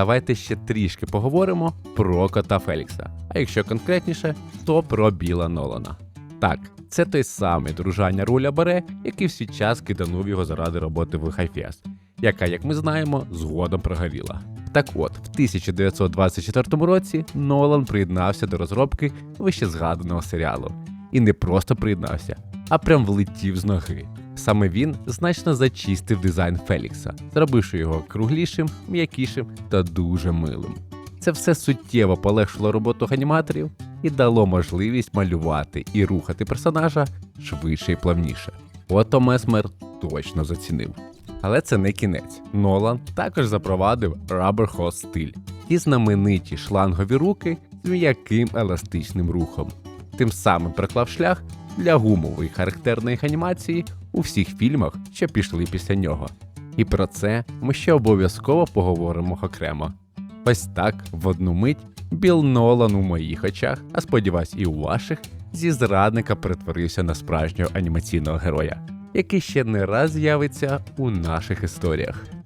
давайте ще трішки поговоримо про кота Фелікса. А якщо конкретніше, то про Біла Нолана. Так, це той самий дружання руля Баре, який в свій час киданув його заради роботи в Хайфест, яка, як ми знаємо, згодом прогоріла. Так от, в 1924 році Нолан приєднався до розробки вище згаданого серіалу. І не просто приєднався, а прям влетів з ноги. Саме він значно зачистив дизайн Фелікса, зробивши його круглішим, м'якішим та дуже милим. Це все суттєво полегшило роботу аніматорів і дало можливість малювати і рухати персонажа швидше і плавніше. Ото Месмер точно зацінив. Але це не кінець. Нолан також запровадив Rubber стиль і знамениті шлангові руки з м'яким еластичним рухом. Тим самим проклав шлях для гумової характерної анімації у всіх фільмах, що пішли після нього. І про це ми ще обов'язково поговоримо окремо. Ось так, в одну мить, Біл Нолан у моїх очах, а сподіваюсь, і у ваших, зі зрадника перетворився на справжнього анімаційного героя, який ще не раз з'явиться у наших історіях.